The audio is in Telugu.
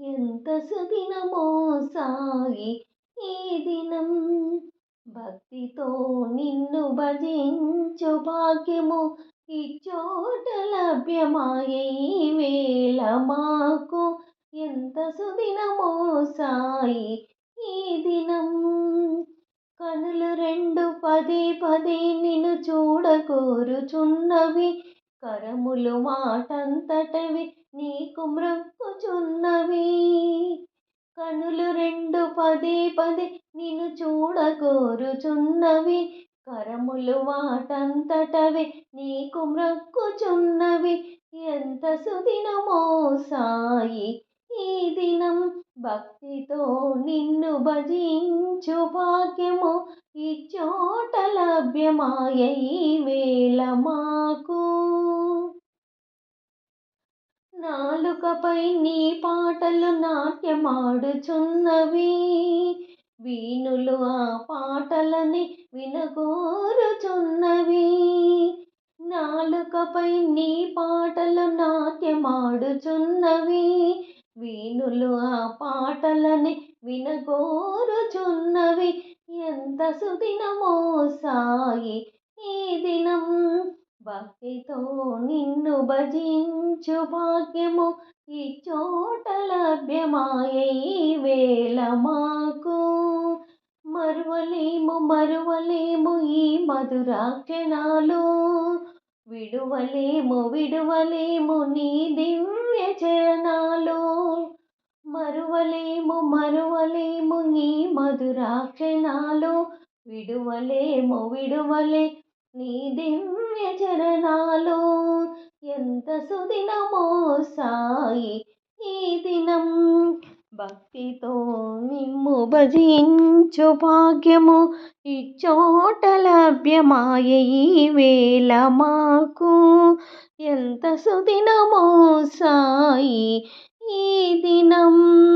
ఎంత సుదినమో సాయి ఈ దినం. భక్తితో నిన్ను భజించు భాగ్యము ఇచ్చోట లభ్యమాయే వేళ మాకు. ఎంత సుదినమో సాయి ఈ దినం. కనులు రెండు పదే పదే నిన్ను చూడకోరుచున్నవి. కరములు మాటంతటవి నీకు మ్రొక్కుచున్నవి. కనులు రెండు పదే పదే నిన్ను చూడగోరుచున్నవి కరములు వాటంతటవి నీకు మ్రొక్కుచున్నవి. ఎంత సుదినమో సాయి ఈ దినం భక్తితో నిన్ను భజించు భాగ్యము. ఈ చోట లభ్యమాయ ఈ వేళ మాకు. నాలుకపై నీ పాటలు నాట్యమాడుచున్నవి. వీణులు ఆ పాటలని వినగోరుచున్నవి. నాలుకపై నీ పాటలు నాట్యమాడుచున్నవి. వీణులు ఆ పాటలని వినగోరుచున్నవి. ఎంత సుదినమో సాయి ఈ దినం భక్తితో నిన్ను భజించు భాగ్యము ఈ చోట లభ్యమాయ ఈ వేళ మాకు. మరువలేము మరువలేము ఈ మధురాక్షణాలు. విడువలేము విడువలేము నీ దివ్య చరణాలు. మరువలేము మరువలేము ఈ మధురాక్షణాలు. విడువలేము విడువలే నీ దివ్య చరణాలు ఎంత సుదినమో సాయి ఈ దినం. భక్తితో నిమ్ము భజించు భాగ్యము ఇచ్చోట లభ్యమాయ ఈ వేళ మాకు. ఎంత సుదినమో సాయి ఈ దినం.